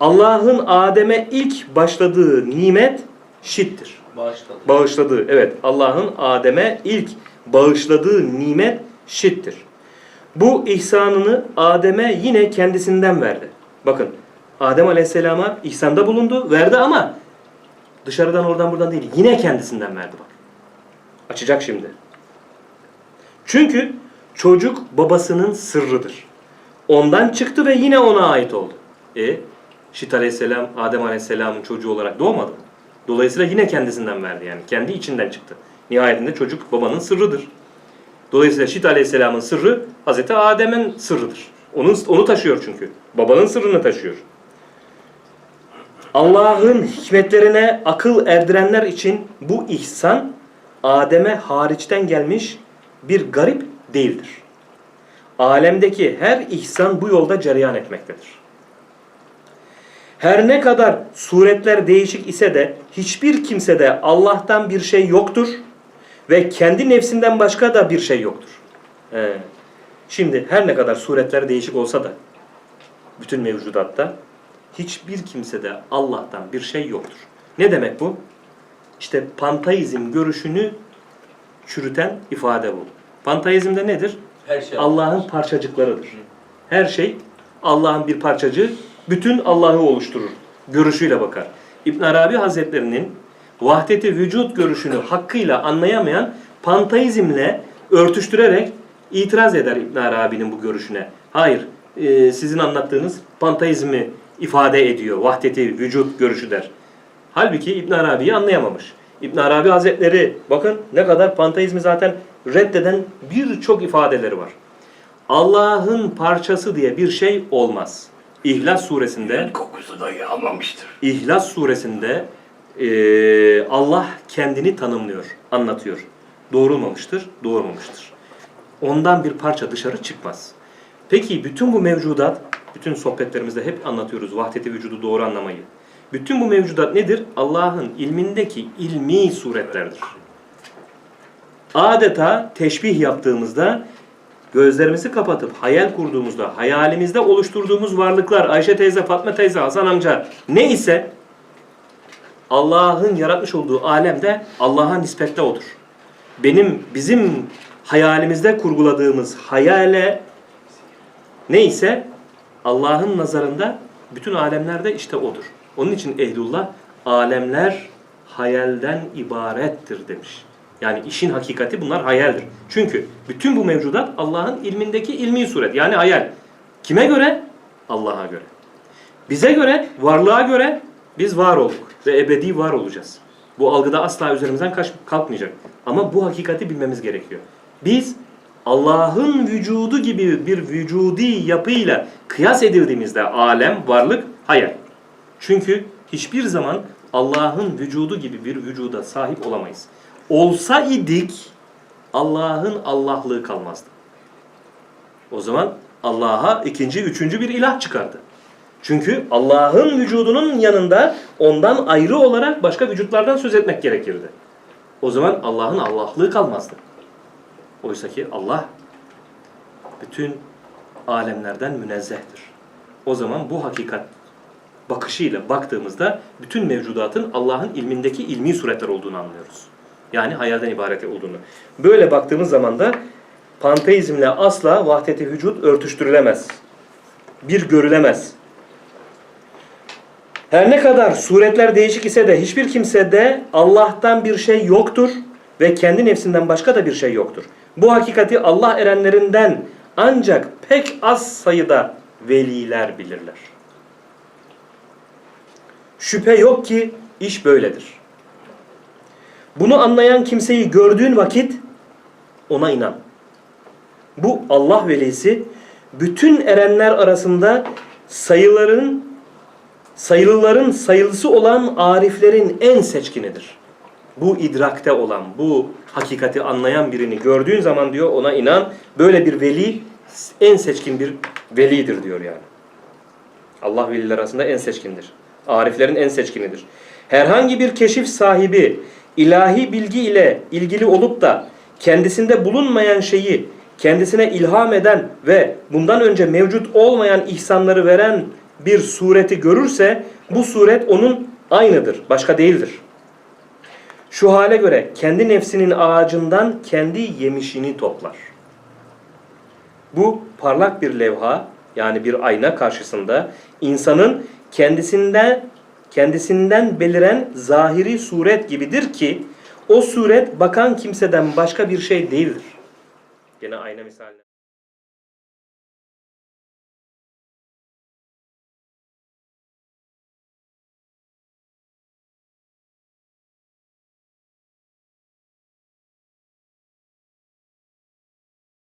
Allah'ın Adem'e ilk başladığı nimet şittir. Bağışladı. Bağışladığı, evet Allah'ın Adem'e ilk bağışladığı nimet şittir. Bu ihsanını Adem'e yine kendisinden verdi. Bakın Adem Aleyhisselam'a ihsanda bulundu, verdi ama dışarıdan oradan buradan değil, yine kendisinden verdi bak. Açacak şimdi. Çünkü çocuk babasının sırrıdır. Ondan çıktı ve yine ona ait oldu. E Şit Aleyhisselam Adem Aleyhisselam'ın çocuğu olarak doğmadı. Dolayısıyla yine kendisinden verdi yani. Kendi içinden çıktı. Nihayetinde çocuk babanın sırrıdır. Dolayısıyla Şit Aleyhisselam'ın sırrı Hazreti Adem'in sırrıdır. Onun, onu taşıyor çünkü. Babanın sırrını taşıyor. Allah'ın hikmetlerine akıl erdirenler için bu ihsan Adem'e hariçten gelmiş bir garip değildir. Alemdeki her ihsan bu yolda cereyan etmektedir. Her ne kadar suretler değişik ise de hiçbir kimsede Allah'tan bir şey yoktur ve kendi nefsinden başka da bir şey yoktur. Ee, şimdi her ne kadar suretler değişik olsa da bütün mevcudatta hiçbir kimsede Allah'tan bir şey yoktur. Ne demek bu? İşte panteizm görüşünü çürüten ifade bu. Panteizmde nedir? Her şey Allah'ın parçacıklarıdır. Her şey Allah'ın bir parçacığı, bütün Allah'ı oluşturur. Görüşüyle bakar. İbn Arabi Hazretlerinin vahdeti vücut görüşünü hakkıyla anlayamayan panteizmle örtüştürerek itiraz eder İbn Arabi'nin bu görüşüne. Hayır, e, sizin anlattığınız panteizmi ifade ediyor. Vahdeti vücut görüşü der. Halbuki İbn Arabi'yi anlayamamış. İbn Arabi Hazretleri bakın ne kadar panteizmi zaten reddeden birçok ifadeleri var. Allah'ın parçası diye bir şey olmaz. İhlas suresinde Kokusu dahi almamıştır. İhlas suresinde eee, Allah kendini tanımlıyor, anlatıyor. Doğrulmamıştır, doğurmamıştır. Ondan bir parça dışarı çıkmaz. Peki bütün bu mevcudat, bütün sohbetlerimizde hep anlatıyoruz vahdeti vücudu doğru anlamayı. Bütün bu mevcudat nedir? Allah'ın ilmindeki ilmi suretlerdir. Adeta teşbih yaptığımızda gözlerimizi kapatıp hayal kurduğumuzda, hayalimizde oluşturduğumuz varlıklar, Ayşe teyze, Fatma teyze, Hasan amca ne ise Allah'ın yaratmış olduğu alemde Allah'a nispette odur. Benim, bizim hayalimizde kurguladığımız hayale neyse Allah'ın nazarında bütün alemlerde işte odur. Onun için ehlullah alemler hayalden ibarettir demiş. Yani işin hakikati bunlar hayaldir. Çünkü bütün bu mevcudat Allah'ın ilmindeki ilmi suret. Yani hayal. Kime göre? Allah'a göre. Bize göre, varlığa göre biz var olduk ve ebedi var olacağız. Bu algıda asla üzerimizden kalkmayacak. Ama bu hakikati bilmemiz gerekiyor. Biz Allah'ın vücudu gibi bir vücudi yapıyla kıyas edildiğimizde alem, varlık, hayal. Çünkü hiçbir zaman Allah'ın vücudu gibi bir vücuda sahip olamayız. Olsa idik Allah'ın Allah'lığı kalmazdı. O zaman Allah'a ikinci, üçüncü bir ilah çıkardı. Çünkü Allah'ın vücudunun yanında ondan ayrı olarak başka vücutlardan söz etmek gerekirdi. O zaman Allah'ın Allah'lığı kalmazdı. Oysa ki Allah bütün alemlerden münezzehtir. O zaman bu hakikat bakışıyla baktığımızda bütün mevcudatın Allah'ın ilmindeki ilmi suretler olduğunu anlıyoruz. Yani hayalden ibaret olduğunu. Böyle baktığımız zaman da panteizmle asla vahdeti vücut örtüştürülemez. Bir görülemez. Her ne kadar suretler değişik ise de hiçbir kimsede Allah'tan bir şey yoktur ve kendi nefsinden başka da bir şey yoktur. Bu hakikati Allah erenlerinden ancak pek az sayıda veliler bilirler. Şüphe yok ki iş böyledir. Bunu anlayan kimseyi gördüğün vakit ona inan. Bu Allah velisi bütün erenler arasında sayıların sayılıların sayılısı olan ariflerin en seçkinidir. Bu idrakte olan, bu hakikati anlayan birini gördüğün zaman diyor ona inan. Böyle bir veli en seçkin bir velidir diyor yani. Allah veliler arasında en seçkindir. Ariflerin en seçkinidir. Herhangi bir keşif sahibi ilahi bilgi ile ilgili olup da kendisinde bulunmayan şeyi kendisine ilham eden ve bundan önce mevcut olmayan ihsanları veren bir sureti görürse bu suret onun aynıdır, başka değildir. Şu hale göre kendi nefsinin ağacından kendi yemişini toplar. Bu parlak bir levha yani bir ayna karşısında insanın kendisinden kendisinden beliren zahiri suret gibidir ki o suret bakan kimseden başka bir şey değildir. Yine ayna misali.